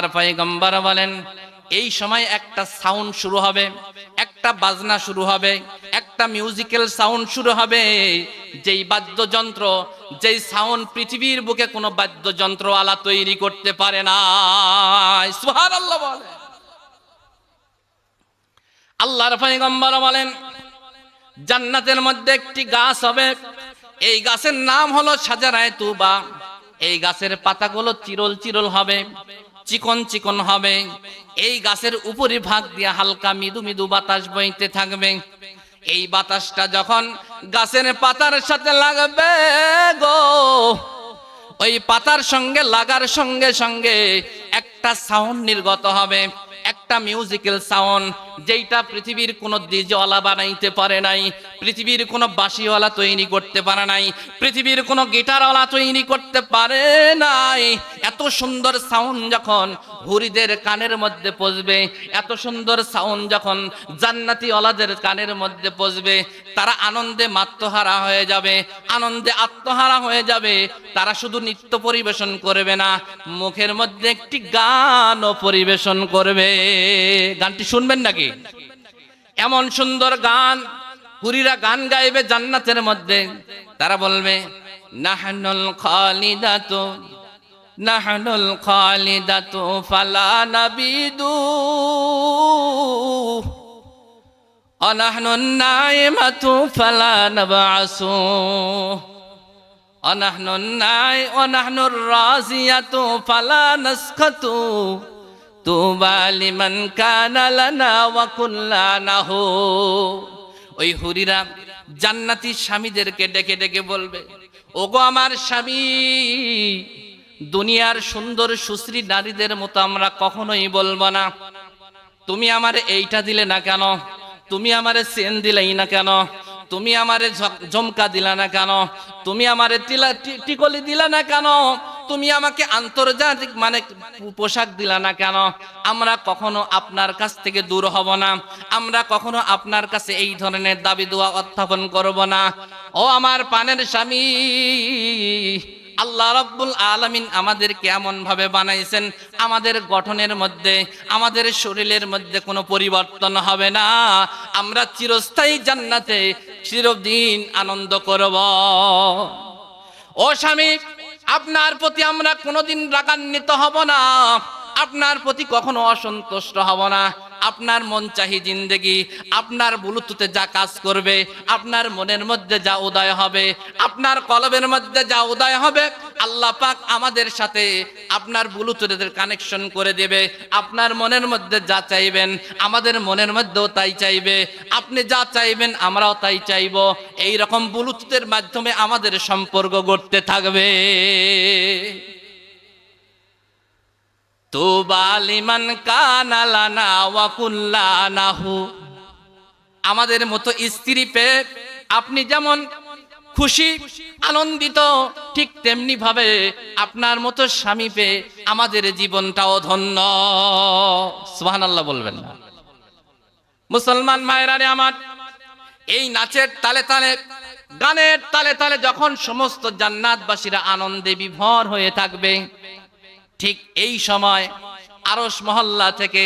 পয়গম্বর বলেন, এই সময় একটা সাউন্ড শুরু হবে, একটা বাজনা শুরু হবে, একটা মিউজিক্যাল সাউন্ড শুরু হবে। যেই বাদ্যযন্ত্র, যেই সাউন্ড পৃথিবীর বুকে কোনো বাদ্যযন্ত্র আলা তৈরি করতে পারে না। সুবহানাল্লাহ বলে আল্লাহর বলেন, জান্নাতের মধ্যে একটি গাছ হবে। এই গাছের নাম হলো সাজারায় তুবা। এই গাছের পাতাগুলো চিরল চিরল হবে। চিকন চিকন হবে। এই গাছের উপরি ভাগ দিয়ে হালকা মৃদু মৃদু বাতাস বইতে থাকবে। এই বাতাসটা যখন গাছের পাতার সাথে লাগবে গো, ওই পাতার সঙ্গে লাগার সঙ্গে সঙ্গে একটা সাউন্ড নির্গত হবে। একটা মিউজিক্যাল সাউন্ড যেইটা পৃথিবীর কোনো ডিজওয়ালা বানাইতে পারে নাই। পৃথিবীর কোনো বাঁশিওয়ালা তৈরি করতে পারে নাই, পৃথিবীর কোনো গিটারওয়ালা তৈরি করতে পারে নাই। এত সুন্দর সাউন্ড যখন হুরিদের কানের মধ্যে পচবে এত সুন্দর সাউন্ড যখন জান্নাতি ওলাদের কানের মধ্যে পচবে তারা আনন্দে মাত্মহারা হয়ে যাবে, আনন্দে আত্মহারা হয়ে যাবে। তারা শুধু নৃত্য পরিবেশন করবে না, মুখের মধ্যে একটি গানও পরিবেশন করবে। গানটি শুনবেন নাকি? এমন সুন্দর গান হুরিরা গান গাইবে জান্নাতের মধ্যে। তারা বলবে, নাহানুল খালিদাত নাহানুল খালিদাত ফালা নাবিদু। অনাহনুন নাইমাতু ফালা নাবাসু। অনাহনুন নাই, অনাহনুর রাজিয়াতু ফালা নাসখাতু। তুবা লিমান কানা লানা ওয়া কুল্লানাহু ওই হুরিরা জান্নাতি স্বামীদেরকে ডেকে ডেকে বলবে, ওগো আমার স্বামী, দুনিয়ার সুন্দর সুশ্রী নারীদের মতো আমরা কখনোই বলব না। তুমি আমারে এইটা দিলে না কেন? তুমি আমারে চেন দিলেই না কেন? তুমি আমারে ঝুমকা দিলা না কেন? তুমি আমারে টিকলি দিলা না কেন? তুমি আমাকে আন্তর্জাতিক মানে পোশাক দিলা না কেন? আমরা কখনো আপনার কাছ থেকে দূর হব না। আমরা কখনো আপনার কাছে এই ধরনের দাবি দোয়া উত্থাপন করব না। ও আমার পানের স্বামী, আল্লাহ রব্বুল আলামিন আমাদেরকে এমন ভাবে বানাইছেন, আমাদের গঠনের মধ্যে, আমাদের শরীরের মধ্যে কোনো পরিবর্তন হবে না। আমরা চিরস্থায়ী জান্নাতে চিরদিন আনন্দ করব। ও স্বামী আপনার প্রতি আমরা কোনোদিন রাগান্বিত হব না। আপনার প্রতি কখনো অসন্তুষ্ট হব না। আপনার মন চাহি জিন্দেগি। আপনার বুলুতুতে যা কাজ করবে, আপনার মনের মধ্যে যা উদয় হবে, আপনার কলবের মধ্যে যা উদয় হবে আল্লাহ পাক আমাদের সাথে আপনার ব্লুটুথের কানেকশন করে দেবে। আপনার মনের মধ্যে যা চাইবেন, আমাদের মনের মধ্যেও তাই চাইবে। আপনি যা চাইবেন, আমরাও তাই চাইব। এই রকম বুলুতুদের মাধ্যমে আমাদের সম্পর্ক গড়তে থাকবে। আমাদের মতো স্ত্রী পেয়ে আপনি যেমন খুশি, আনন্দিত, ঠিক তেমনি ভাবে আপনার মতো স্বামী পেয়ে আমাদের জীবনটাও ধন্য। সুবহানাল্লাহ বলবেন না। মুসলমান মায়েরারে আমার, এই নাচের তালে তালে, গানের তালে তালে যখন সমস্ত জান্নাতবাসীরা আনন্দে বিভোর হয়ে থাকবে, ঠিক এই সময় আরস মহল্লা থেকে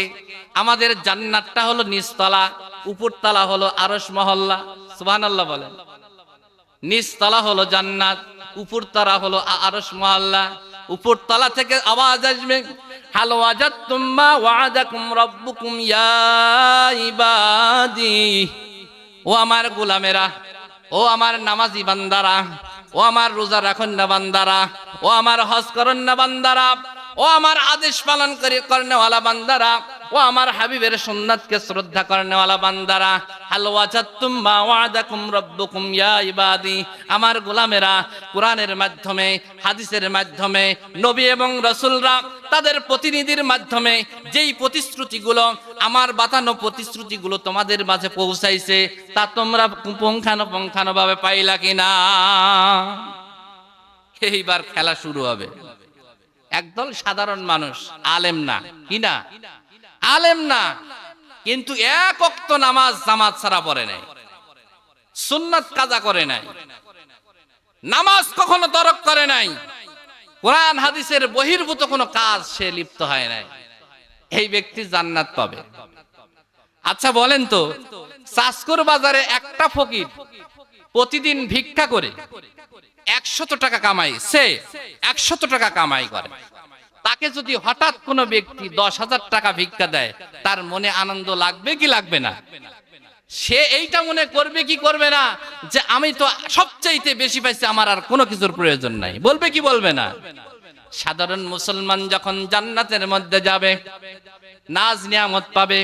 আমাদের জান্নাতটা হলো নিচতলা, উপরতলা হলো আরস মহল্লা, সুবহানাল্লাহ বলেন। নিচতলা হলো জান্নাত, উপরতলা হলো আ- আরস মহল্লা উপরতলা থেকে আওয়াজ আসবে, হাল ওয়াজাতুম মা ওয়াদাকুম রাব্বুকুম ইয়া ইবাদি। ও আমার গোলামেরা, ও আমার নামাজি বান্দারা, ও আমার রোজা রাখুন না বান্দারা, ও আমার হজ করুন না বান্দারা, ও আমার আদেশ পালন করে করনেওয়ালা বান্দারা ও আমার হাবিবের সুন্নাতকে শ্রদ্ধা করনেওয়ালা বান্দারা, হাল ওয়াজাতুম মা ওয়াদাকুম রাব্বুকুম ইয়া ইবাদি, আমার গোলামেরা কোরআনের মাধ্যমে, হাদিসের মাধ্যমে, নবী এবং রসুলরা তাদের প্রতিনিধির মাধ্যমে যেই প্রতিশ্রুতিগুলো, আমার বাতানো প্রতিশ্রুতিগুলো তোমাদের মাঝে পৌঁছাইছে, তা তোমরা পুঙ্খানো পুঙ্খানো ভাবে পাইলা কিনা? এইবার খেলা শুরু হবে। একদল সাধারণ মানুষ, আলেম না, কি না? আলেম না, কিন্তু এক অক্ত নামাজ জামাত ছাড়া পড়ে নাই, সুন্নাত কাজা করে নাই, নামাজ কখনো তরক করে নাই, কোরআন হাদিসের বহির্ভূত কোনো কাজ সে লিপ্ত হয় নাই, এই ব্যক্তি জান্নাত পাবে। আচ্ছা বলেন তো চাষকর বাজারে একটা ফকির প্রতিদিন ভিক্ষা করে একশত টাকা কামাই সে একশত টাকা কামাই করে। তাকে যদি হঠাৎ কোনো ব্যক্তি দশ হাজার টাকা ভিক্ষা দেয়, তার মনে আনন্দ লাগবে কি লাগবে না? সে এইটা মনে করবে কি করবে না? যে আমি তো সবচাইতে বেশি পাইছি, আমার আর কোনো কিছুর প্রয়োজন নাই। বলবে কি বলবে না? সাধারণ মুসলমান যখন জান্নাতের মধ্যে যাবে, নাজ নিয়ামত পাবে,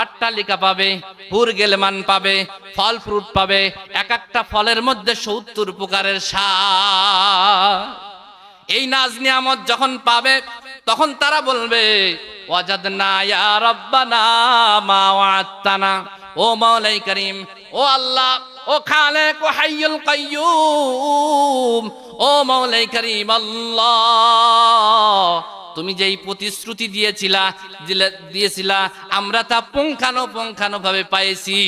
অট্টালিকা পাবে হুর গেলমান পাবে, ফল ফ্রুট পাবে, এক একটা ফলের মধ্যে সত্তর প্রকারের সার। এই নাজ নিয়ামত যখন পাবে, তখন তারা বলবে ও মাওলাই করিম, ও আল্লাহ, ও খালেক, ও হাইয়ুল ও মাওলাই করিম, আল্লাহ। তুমি যেই প্রতিশ্রুতি দিয়েছিলা দিয়েছিলা, আমরা তা পুঙ্খানো পুঙ্খানো ভাবে পাইছি।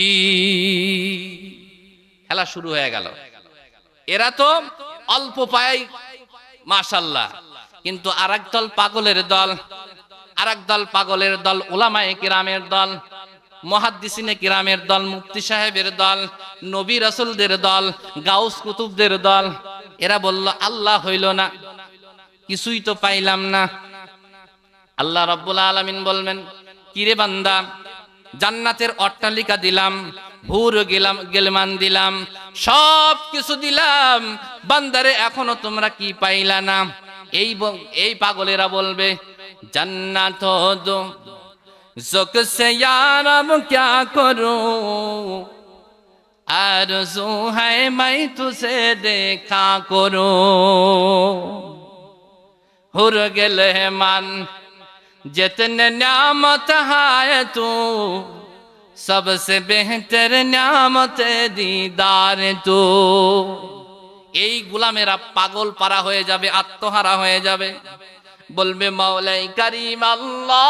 খেলা শুরু হয়ে গেল। এরা তো অল্প পায় মাশাল্লাহ। কিন্তু আরেক দল পাগলের দল, আরেক দল পাগলের দল ওলামায়ে কিরামের দল, মহাদ্দিসিনে কিরামের দল, মুফতি সাহেবের দল, নবী রাসূলদের দল, গাউস কুতুবদের দল। এরা বলল, আল্লাহ হইল না, কিছুই তো পাইলাম না। আল্লাহ রব্বুল আলামিন বলবেন কিরে বান্দা, জান্নাতের অট্টালিকা দিলাম ভুর গেলাম, গেলমান দিলাম, সব কিছু দিলাম, বান্দারে এখনও তোমরা কি পাইলা না? এই এই পাগলেরা বলবে, জান্নাত দো জোক সে ইয়ার আব আর জো মাই তুসে দেখা করো। হুর গেলে মান, যেতনে নামত হায় তু সবসে বেহতর নামত দিদার তো এই গুলামেরা পাগল পারা হয়ে যাবে, আত্মহারা হয়ে যাবে। বলবে, মাওলাই কারিম আল্লাহ।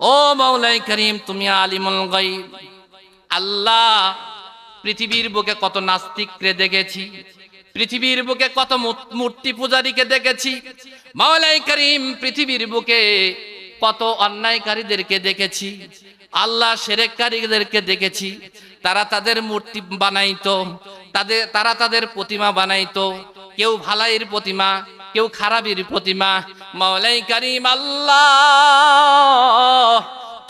ও মাওলাই করিম, তুমি আলিমুল গাইব আল্লাহ, পৃথিবীর বুকে কত নাস্তিক রে দেখেছি। পৃথিবীর বুকে কত মূর্তি পূজারীকে দেখেছি। মাওলাই করিম পৃথিবীর বুকে কত অন্যায়কারীদেরকে দেখেছি। আল্লাহ সেরেককারীদেরকে দেখেছি। তারা তাদের মূর্তি বানাইতো। তাদের তারা তাদের প্রতিমা বানাইতো। কেউ ভালাইয়ের প্রতিমা, কেউ খারাপের প্রতিমা। মাওলাই করিম আল্লাহ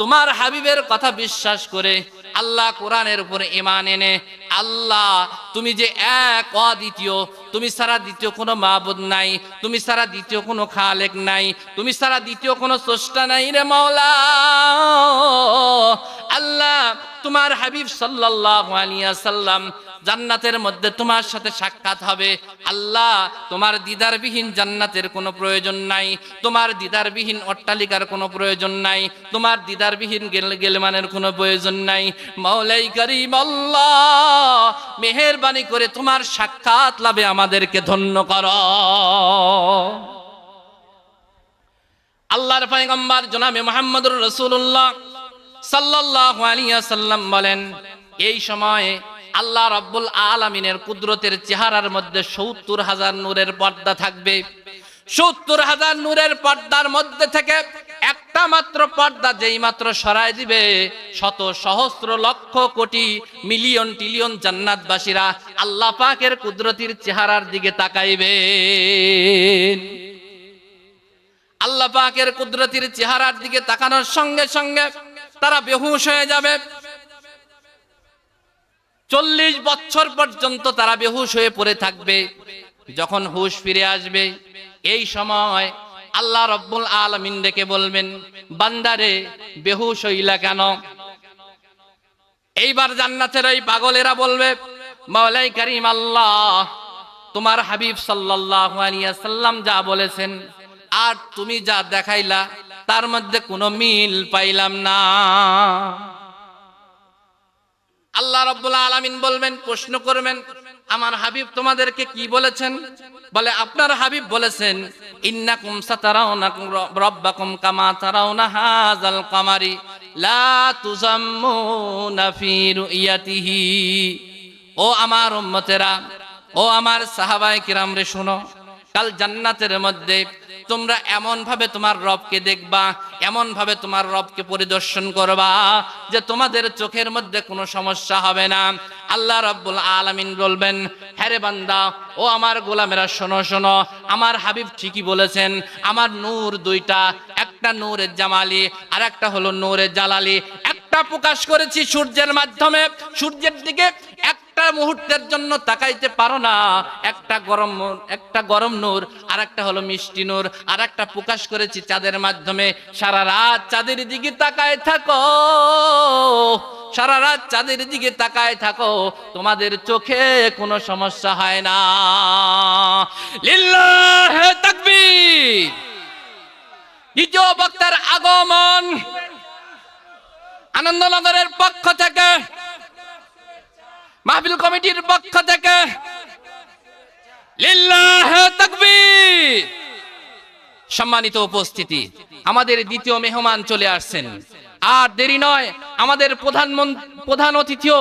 তোমার হাবিবের কথা বিশ্বাস করে আল্লাহ কোরআনের উপরে ইমান এনে আল্লাহ, তুমি যে এক, অদ্বিতীয়, তুমি সারা দ্বিতীয় কোনো মাবুদ নাই, তুমি সারা দ্বিতীয় কোনো খালেক নাই, তুমি সারা দ্বিতীয় কোনো স্রষ্টা নাই রে মাওলা। আল্লাহ, তোমার হাবিব সাল্লাল্লাহু আলাইহি সাল্লাম জান্নাতের মধ্যে তোমার সাথে সাক্ষাৎ হবে। আল্লাহ, তোমার দিদারবিহীন জান্নাতের কোনো প্রয়োজন নাই। তোমার দিদারবিহীন অট্টালিকার কোনো প্রয়োজন নাই। তোমার দিদারবিহীন গেল গেলমানের কোনো প্রয়োজন নাই। মাওলাই করিম মেহেরবানি করে তোমার সাক্ষাৎ লাভে আমাদেরকে ধন্য কর। আল্লাহর পয়গম্বর জনাবে মুহাম্মদুর রাসূলুল্লাহ সাল্লাল্লাহু আলাইহি সাল্লাম বলেন, এই সময়ে আল্লাহ রাব্বুল আলামিনের কুদরতের চেহারার মধ্যে সত্তর হাজার নূরের পর্দা থাকবে। সত্তর হাজার নূরের পর্দার মধ্যে থেকে একটা মাত্র পর্দা যেই মাত্র সরাই দিবে, শত সহস্র লক্ষ কোটি মিলিয়ন টিলিয়ন জান্নাতবাসীরা আল্লাহ পাকের কুদরতির চেহারার দিকে তাকাইবে আল্লাহ পাকের কুদরতির চেহারার দিকে তাকানোর সঙ্গে সঙ্গে তারা বেহুশ হয়ে যাবে। চল্লিশ বছর পর্যন্ত তারা বেহুশ হয়ে পড়ে থাকবে। যখন হুশ ফিরে আসবে, এই সময় আল্লাহ রব্বুল আলমিন ডেকে বলবেন, বান্দারে, বেহুশ হইলা কেন? এইবার জান্নাতের ওই পাগলেরা বলবে, মাওলাই করিম আল্লাহ, তোমার হাবিব সাল্লাম যা বলেছেন আর তুমি যা দেখাইলা, তার মধ্যে কোনো মিল পাইলাম না। আল্লাহ রাব্বুল আলামিন বলবেন, প্রশ্ন করবেন, আমার হাবিব তোমাদেরকে কি বলেছেন? বলে, আপনার হাবিব বলেছেন, ইন্নাকুম সাতারাউনা রাব্বাকুম কামা তারাউনা হাযাল কামারি, লা তুজাম্মুনা ফি রুইয়াতিহি। ও আমার উম্মতেরা, ও আমার সাহাবাই কিরাম রে শোনো, কাল জান্নাতের মধ্যে তোমরা এমন ভাবে তোমার রবকে দেখবা এমন ভাবে তোমার রবকে পরিদর্শন করবা যে তোমাদের চোখের মধ্যে কোনো সমস্যা হবে না। আল্লাহ রব্বুল আলামিন বলবেন, হ্যারে বান্দা, ও আমার গোলামেরা, শোনো শোনো, আমার হাবিব ঠিকই বলেছেন, আমার নূর দুইটা, একটা নূরের জামালি আর একটা হলো নূরের জালালি। একটা প্রকাশ করেছি সূর্যের মাধ্যমে, সূর্যের দিকে একটা মুহূর্তের জন্য তাকাইতে পারো না। একটা গরম একটা গরম নূর আর একটা হলো মিষ্টি নূর আর একটা প্রকাশ করেছি চাঁদের মাধ্যমে। সারা রাত চাঁদের দিকে তাকায় থাকো। সারা রাত চাঁদের দিকে তাকায় থাকো। তোমাদের চোখে কোনো সমস্যা হয় না। লিল্লাহে তাকবীর। দ্বিতীয় বক্তার আগমন আনন্দনগরের পক্ষ থেকে। মাহফিল কমিটির পক্ষ থেকে সম্মানিত উপস্থিতি, আমাদের দ্বিতীয় মেহমান চলে আসছেন। আর দেরি নয়, আমাদের প্রধান প্রধান অতিথিও